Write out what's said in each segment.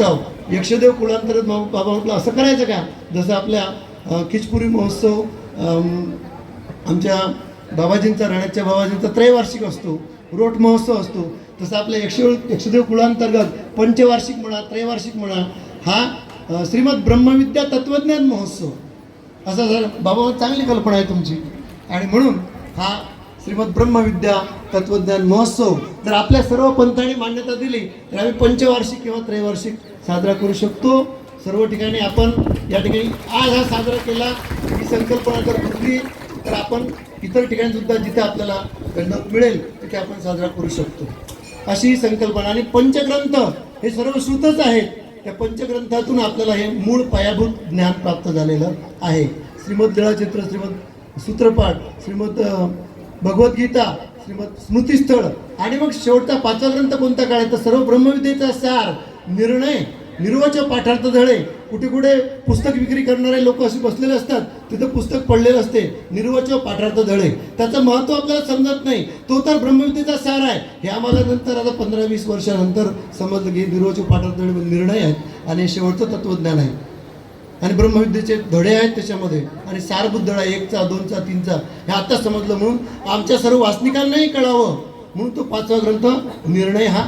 प्रस्ताव यक्षदेव कुलांतर्गत बाबा म्हटलं असं करायचं का? जसं आपल्या खिचपुरी महोत्सव आमच्या बाबाजींचा राण्याच्या बाबाजींचा त्रैवार्षिक असतो रोट महोत्सव असतो तसं आपल्या यक्ष यक्षदेव कुळांतर्गत पंचवार्षिक म्हणा त्रैवार्षिक म्हणा हा श्रीमद ब्रह्मविद्या तत्वज्ञान महोत्सव. असं जर बाबा चांगली कल्पना आहे तुमची. आणि म्हणून हा श्रीमद ब्रह्मविद्या तत्वज्ञान महोत्सव जर आपल्या सर्व पंथांनी मान्यता दिली तर आम्ही पंचवार्षिक किंवा त्रैवार्षिक साजरा करू शकतो. सर्व ठिकाणी आपण या ठिकाणी आज हा साजरा केला. ही संकल्पना जर कुठली तर आपण इतर ठिकाणी सुद्धा जिथे आपल्याला गणत मिळेल तिथे आपण साजरा करू शकतो. अशी ही संकल्पना आणि पंचग्रंथ हे सर्व श्रुतच आहेत. त्या पंचग्रंथातून आपल्याला हे मूळ पायाभूत ज्ञान प्राप्त झालेलं आहे. श्रीमद लीळाचित्र श्रीमद सूत्रपाठ श्रीमद भगवद्गीता श्रीमद स्मृतीस्थळ आणि मग शेवटचा पाचवा ग्रंथ कोणता काढायचा? सर्व ब्रह्मविद्येचा सार निर्णय निर्वचन पाठार्थ धडे कुठे कुठे पुस्तक विक्री करणारे लोक असे बसलेले असतात तिथं पुस्तक पडलेलं असते निर्वचन पाठार्थ धडे. त्याचं महत्त्व आपल्याला समजत नाही. तो तर ब्रह्मविद्येचा सार आहे. हे आम्हाला नंतर आता पंधरा वीस वर्षानंतर समजलं की निर्वचन पाठार्थ धडे म्हणजे निर्णय आहेत आणि शेवटचं तत्वज्ञान आहे. आणि ब्रह्मविद्येचे धडे आहेत त्याच्यामध्ये. आणि सारभूत धडा एकचा दोनचा तीनचा हे आत्ता समजलं म्हणून आमच्या सर्व वाचनिकांनाही कळावं. म्हणून तो पाचवा ग्रंथ निर्णय हा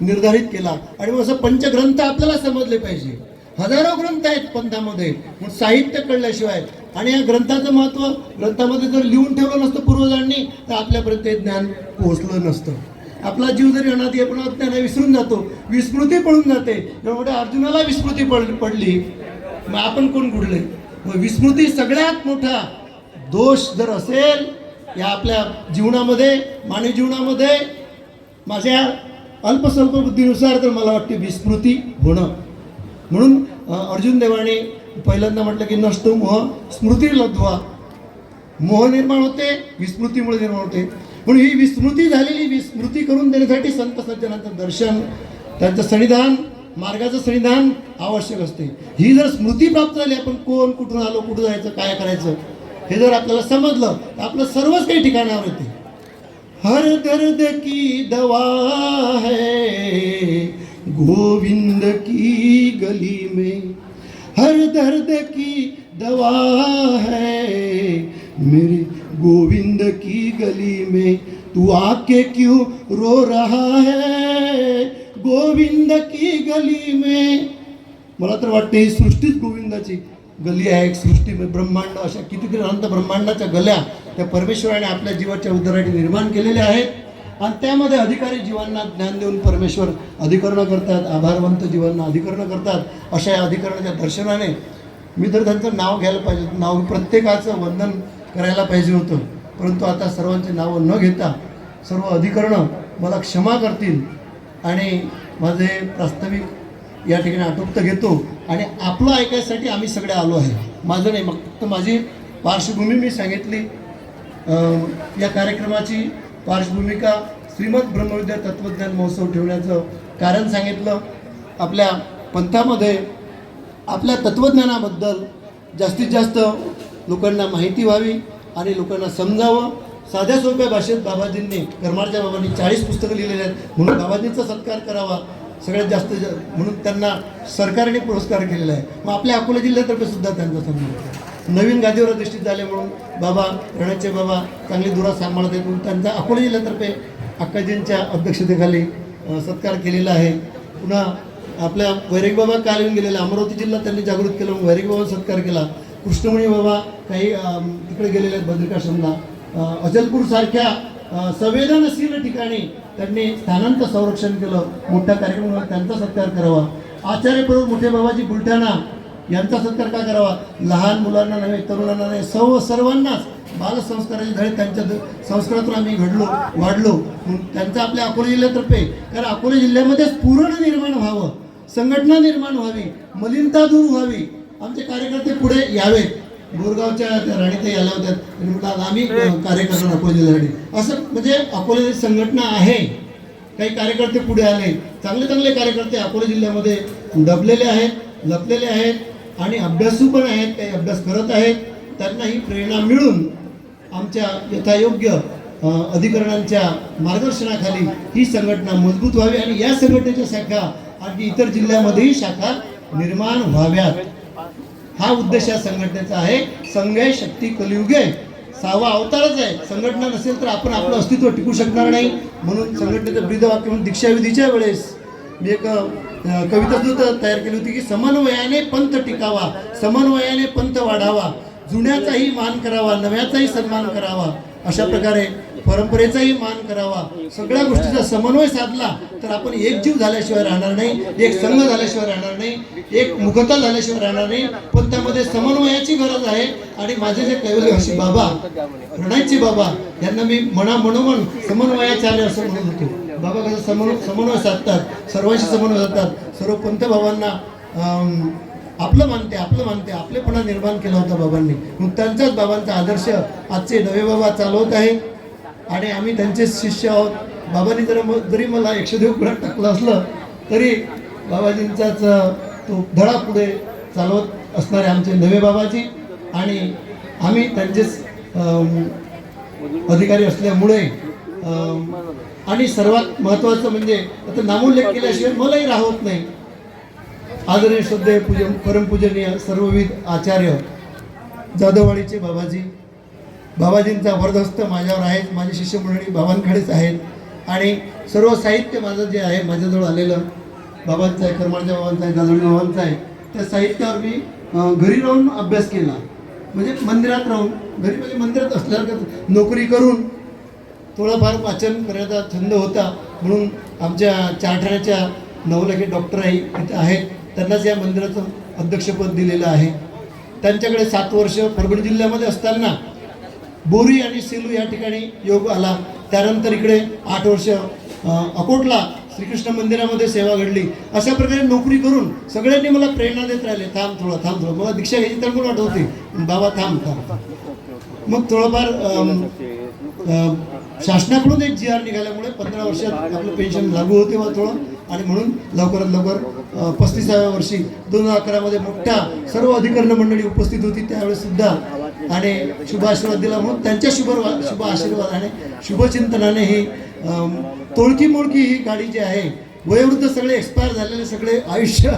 निर्धारित केला. आणि मग असं पंचग्रंथ आपल्याला समजले पाहिजे. हजारो ग्रंथ आहेत पंथामध्ये. पण साहित्य कळल्याशिवाय. आणि या ग्रंथाचं महत्त्व ग्रंथामध्ये जर लिहून ठेवलं नसतं पूर्वजांनी तर आपल्यापर्यंत हे ज्ञान पोहोचलं नसतं. आपला जीव जरी अनादी आपण त्यांना विसरून जातो. विस्मृती पडून जाते. एवढ्या अर्जुनाला विस्मृती पड पडली. मग आपण कोण गुडले? मग विस्मृती सगळ्यात मोठा दोष जर असेल या आपल्या जीवनामध्ये मानवी जीवनामध्ये माझ्या अल्पस्वल्प बुद्धीनुसार तर मला वाटते विस्मृती होणं. म्हणून अर्जुन देवाने पहिल्यांदा म्हटलं की नष्टो मोह स्मृती लद्वा मोह निर्माण होते विस्मृतीमुळे निर्माण होते. म्हणून ही विस्मृती झालेली विस्मृती करून देण्यासाठी संत सज्जनांचं दर्शन त्यांचं सन्निधान मार्गाचं सन्निधान आवश्यक असते. ही जर स्मृती प्राप्त झाली आपण कोण कुठून आलो कुठं जायचं काय करायचं हे जर आपल्याला समजलं तर आपलं सर्वच काही ठिकाणावर येते. हर दर्द की दवा है। गोविंद की गली में हर दर्द की दवा है। मेरे गोविंद की गली में तू आके क्यों रो रहा है? गोविंद की गली में। मला तर वाटते ही सृष्टीच गोविंदाची गली आहे एक सृष्टी ब्रह्मांड अशा कितीतरी अनंत ब्रह्मांडाच्या गल्या त्या परमेश्वराने आपल्या जीवाच्या उद्धारासाठी निर्माण केलेल्या आहेत. आणि त्यामध्ये अधिकारी जीवांना ज्ञान देऊन परमेश्वर अधिकरणं करतात आभारवंत जीवांना अधिकरणं करतात अशा या अधिकरणाच्या दर्शनाने मी तर त्यांचं नाव घ्यायला पाहिजे नाव प्रत्येकाचं वंदन करायला पाहिजे होतं. परंतु आता सर्वांची नावं न घेता सर्व अधिकरणं मला क्षमा करतील. आणि माझे प्रास्ताविक या ठिकाणी आटोपत घेतो. आणि आपलं ऐकायसाठी आम्ही सगळे आलो आहे. माझं नाही मग फक्त माझी पार्श्वभूमी मी सांगितली. या कार्यक्रमाची पार्श्वभूमिका श्रीमद ब्रह्मविद्या तत्वज्ञान महोत्सव ठेवण्याचं कारण सांगितलं. आपल्या पंथामध्ये आपल्या तत्त्वज्ञानाबद्दल जास्तीत जास्त लोकांना माहिती व्हावी आणि लोकांना समजावं. साध्या सोप्या भाषेत बाबाजींनी करमाळच्या बाबांनी चाळीस पुस्तकं लिहिलेली आहेत. म्हणून बाबाजींचा सत्कार करावा. सगळ्यात जास्त ज- म्हणून त्यांना सरकारने पुरस्कार केलेला आहे. मग आपल्या अकोला जिल्ह्यातर्फे सुद्धा त्यांचा सन्मान नवीन गादीवर अधिष्ठित झाले म्हणून बाबा रणाचे बाबा चांगली दुरा सांभाळत आहेत म्हणून त्यांचा अकोला जिल्ह्यातर्फे अक्काजींच्या अध्यक्षतेखाली सत्कार केलेला आहे. पुन्हा आपल्या वैरिक बाबा काल येऊन गेलेला अमरावती जिल्हा त्यांनी जागृत केलं म्हणून वैरिक बाबा सत्कार केला. कृष्णमणी बाबा काही तिकडे गेलेले आहेत भद्रिकाश्रमला अ, अचलपूरसारख्या संवेदनशील ठिकाणी त्यांनी स्थानांचं संरक्षण केलं मोठ्या कार्यक्रमाला त्यांचा सत्कार करावा. आचार्य प्रभू मोठे बाबाजी बुलढाणा यांचा सत्कार का करावा? लहान मुलांना नव्हे तरुणांना नव्हे सर्व सर्वांनाच बालसंस्काराचे धडे त्यांच्या संस्कारातून आम्ही घडलो वाढलो. त्यांचा आपल्या अकोला जिल्ह्यातर्फे कारण अकोला जिल्ह्यामध्येच पूर्ण निर्माण व्हावं संघटना निर्माण व्हावी मलिनता दूर व्हावी. आमचे कार्यकर्ते पुढे यावेत. बोरगावच्या त्या राणीताई आल्या होत्या. म्हटलं आता आम्ही अ, कार्य करणार अकोला जिल्ह्यासाठी असं म्हणजे अकोला संघटना आहे. काही कार्यकर्ते पुढे आले. चांगले चांगले कार्यकर्ते अकोला जिल्ह्यामध्ये दबलेले आहेत लपलेले आहेत आणि अभ्यासू पण आहेत काही अभ्यास करत आहेत. त्यांना ही प्रेरणा मिळून आमच्या यथायोग्य अधिकरणांच्या मार्गदर्शनाखाली ही संघटना मजबूत व्हावी आणि या संघटनेच्या शाखा आणि इतर जिल्ह्यामध्येही शाखा निर्माण व्हाव्यात. हा उद्देश या संघटनेचा आहे. संघय शक्ती कलियुगे सहावा अवतारच आहे. संघटना नसेल तर आपण आपलं अस्तित्व टिकू शकणार नाही. म्हणून संघटनेचं ब्रीदवाक्य म्हणून दीक्षाविधीच्या वेळेस मी एक कविता सुद्धा तयार केली होती की समन्वयाने पंथ टिकावा समन्वयाने पंथ वाढावा जुन्याचाही मान करावा नव्याचाही सन्मान करावा. अशा प्रकारे परंपरेचाही मान करावा. सगळ्या गोष्टीचा समन्वय साधला तर आपण एकजीव झाल्याशिवाय राहणार नाही एक संघ झाल्याशिवाय राहणार नाही एक मुखता झाल्याशिवाय राहणार नाही. पण त्यामध्ये समन्वयाची गरज आहे आणि माझे जे कैवल्य हशी बाबा रणायचे बाबा यांना मी मना मनोमन समन्वयाचार्य असं म्हणत होतो. बाबा कसं समन्वय समन्वय साधतात सर्वांशी समन्वय साधतात. सर्व पंत बाबांना आपलं मानते आपलं मानते आपलेपणा निर्माण केला होता बाबांनी. मग त्यांच्याच बाबांचा आदर्श आजचे नवे बाबा चालवत आहे. आणि आम्ही त्यांचे शिष्य आहोत. बाबांनी जर मग जरी मला एकशे देव पुढे टाकलं असलं तरी बाबाजींचाच तो धडा पुढे चालवत असणारे आमचे नवे बाबाजी. आणि आम्ही त्यांचेच अधिकारी असल्यामुळे आणि सर्वात महत्त्वाचं म्हणजे आता नामोल्लेख केल्याशिवाय मलाही राहत नाही. आदरणीय श्रद्धेय पूजन परमपूजनीय सर्वविध आचार्य जाधववाडीचे बाबाजी. बाबाजींचा वरदहस्त माझ्यावर आहेत माझी शिष्यमंडळी बाबांकडेच आहेत आणि सर्व साहित्य माझं जे आहे माझ्याजवळ आलेलं बाबांचं आहे करमाळच्या बाबांचं आहे जाधवडी बाबांचं आहे त्या साहित्यावर मी घरी राहून अभ्यास केला. म्हणजे मंदिरात राहून घरी म्हणजे मंदिरात असल्यावर नोकरी करून थोडंफार वाचन करण्याचा छंद होता म्हणून आमच्या चारठाण्याच्या नवलखे आहे ते आहेत. त्यांनाच या मंदिराचं अध्यक्षपद दिलेलं आहे. त्यांच्याकडे सात वर्ष परभणी जिल्ह्यामध्ये असताना बोरी आणि सेलू या ठिकाणी योग आला. त्यानंतर इकडे आठ वर्ष अकोटला श्रीकृष्ण मंदिरामध्ये सेवा घडली. अशा प्रकारे नोकरी करून सगळ्यांनी मला प्रेरणा देत राहिले. थांब थोडं थांब थोडं. मला दीक्षा घ्यायची तर वाटत होती. बाबा थांब थांब. मग थोडंफार शासनाकडून एक जी आर निघाल्यामुळे पंधरा वर्षात आपलं पेन्शन लागू होते व थोडं. आणि म्हणून लवकरात लवकर पस्तीसाव्या वर्षी दोन हजार अकरामध्ये मोठ्या सर्व अधिकरण मंडळी उपस्थित होती त्यावेळेस सुद्धा. आणि शुभ आशीर्वाद दिला म्हणून त्यांच्या शुभ शुभ आशीर्वादाने शुभचिंतनाने ही तोळकी मोळकी ही गाडी जी आहे वयोवृद्ध सगळे एक्सपायर झालेले सगळे आयुष्य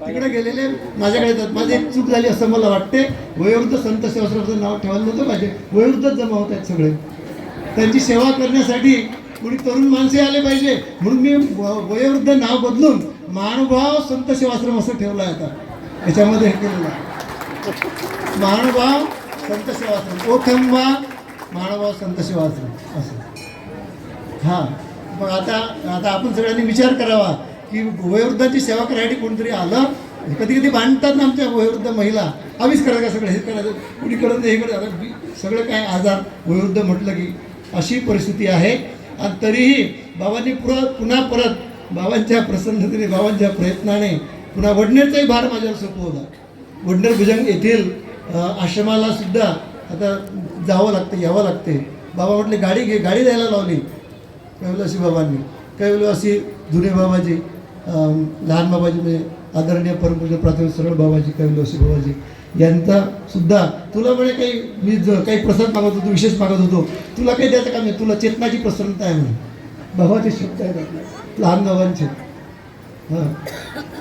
तिकडे गेलेले. माझ्याकडे येतात माझी एक चूक झाली असं मला वाटते. वयोवृद्ध संत सेवाश्रमाचं नाव ठेवायला नव्हतं पाहिजे वयोवृद्धच जमा होत आहेत सगळे. त्यांची सेवा करण्यासाठी कोणी तरुण माणसे आले पाहिजे. म्हणून मी व- वयोवृद्ध नाव बदलून महानुभाव संत सेवाश्रम असं ठेवलं आहे आता. याच्यामध्ये हे केलेलं आहे. महानुभाव संत सेवाश्रम. ओखंबा महानुभाव संत सेवाश्रम. असं. हां. मग आता आता आपण सगळ्यांनी विचार करावा की वयोवृद्धाची सेवा करायसाठी कोणतरी आलं? कधी कधी बांधतात ना आमच्या वयोवृद्ध महिला. आम्हीच करायचं का सगळं हे करायचं कुणी करत नाही हे करत सगळं काय आजार वयोवृद्ध म्हटलं की अशी परिस्थिती आहे. आणि तरीही बाबांनी पुरा पुन्हा परत बाबांच्या प्रसन्नतेने बाबांच्या प्रयत्नाने पुन्हा वडनेरचाही भार माझ्यावर सोपवला वडनेर भुजंग येथील आश्रमाला सुद्धा आता जावं लागतं यावं लागते. बाबा म्हटले गाडी घे गाडी द्यायला लावली. कैवलासी बाबांनी. कैवलासी जुने बाबाजी लहान बाबाजी म्हणजे आदरणीय परमपूज्य प्राथमिक सरळ बाबाजी. कैवलासी बाबाजी. यांचा सुद्धा तुला म्हणे काही मी काही प्रसाद मागत होतो विशेष मागत होतो तुला काही द्यायचं का? नाही तुला चेतनाची प्रसन्नता आहे म्हणे भावाचे शब्द आहेत आपल्या लहान भावांचे. हां.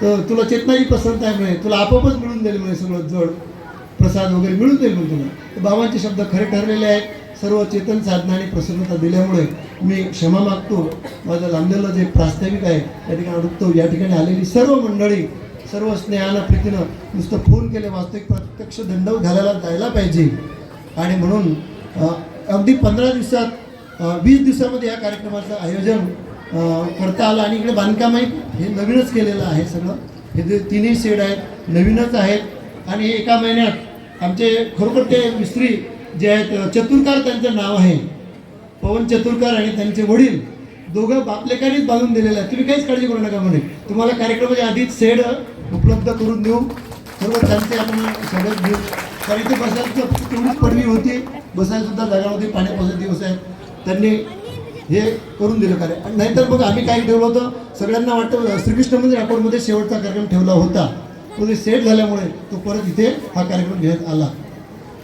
तर तुला चेतनाची प्रसन्नता आहे म्हणे. तुला आपोआपच मिळून जाईल म्हणे सगळं जड प्रसाद वगैरे मिळून जाईल म्हणे तुला. तर बाबांचे शब्द खरे ठरलेले आहेत. सर्व चेतन साधना आणि प्रसन्नता दिल्यामुळे मी क्षमा मागतो. माझं लांबलेलं जे प्रास्ताविक आहे त्या ठिकाणी अडकतो. या ठिकाणी आलेली सर्व मंडळी सर्व स्नेहानं प्रीतीनं नुसतं फोन केले वास्तविक प्रत्यक्ष दंडव घालायला जायला पाहिजे. आणि म्हणून अगदी पंधरा दिवसात वीस दिवसामध्ये या कार्यक्रमाचं आयोजन करता आलं. आणि इकडे बांधकामही हे नवीनच केलेलं आहे सगळं. हे जे तिन्ही शेड आहेत नवीनच आहेत. आणि एका महिन्यात आमचे खरोखर ते मिस्त्री जे आहेत चतुरकार त्यांचं नाव आहे. पवन चतुरकार आणि त्यांचे वडील दोघं बापलेकांनीच बांधून दिलेलं आहे. तुम्ही काहीच काळजी करू नका म्हणे तुम्हाला कार्यक्रमाच्या आधीच सेड उपलब्ध करून देऊ. सर्व त्यांचे आपण सगळ्यात घेऊ. कारण इथे बसायचं तेवढीच पडवी होती. बसायलासुद्धा जागा होती पाण्यापासून दिवस आहे त्यांनी हे करून दिलं कार्य. आणि नाहीतर मग आम्ही काय ठेवलं होतं? सगळ्यांना वाटतं श्रीकृष्ण मंदिर अकोटमध्ये शेवटचा कार्यक्रम ठेवला होता. तो ते सेट झाल्यामुळे तो परत इथे हा कार्यक्रम घेण्यात आला.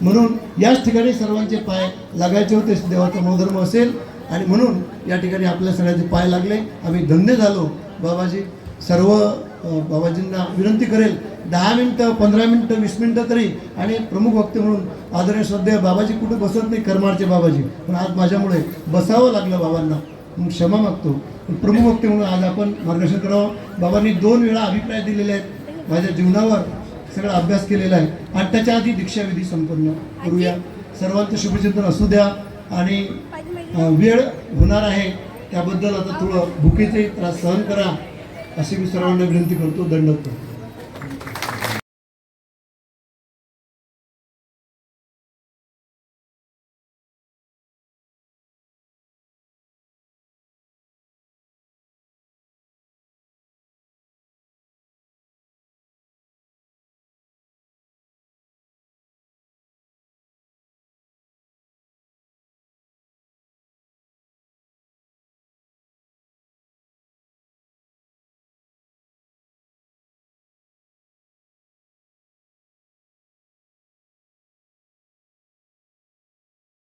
म्हणून याच ठिकाणी सर्वांचे पाय लागायचे होते. देवाचा मनोधर्म असेल. आणि म्हणून या ठिकाणी आपल्या सगळ्यांचे पाय लागले. आम्ही धन्य झालो. बाबाजी सर्व बाबाजींना विनंती करेल. दहा मिनटं पंधरा मिनटं वीस मिनटं तरी. आणि प्रमुख वक्ते म्हणून आदरणीय श्रद्धेय बाबाजी कुठे बसत नाही करमाळचे बाबाजी. पण आज माझ्यामुळे बसावं लागलं बाबांना. मग क्षमा मागतो. प्रमुख वक्ते म्हणून आज आपण मार्गदर्शन करावं. बाबांनी दोन वेळा अभिप्राय दिलेले आहेत. माझ्या जीवनावर सगळा अभ्यास केलेला आहे. आणि त्याच्या आधी दीक्षाविधी संपन्न करूया. सर्वांचं शुभचिंतन असू द्या. आणि वेळ होणार आहे. त्याबद्दल आता थोडं भुकेचे त्रास सहन करा. अशी मी सर्वांना विनंती करतो दंड करतो.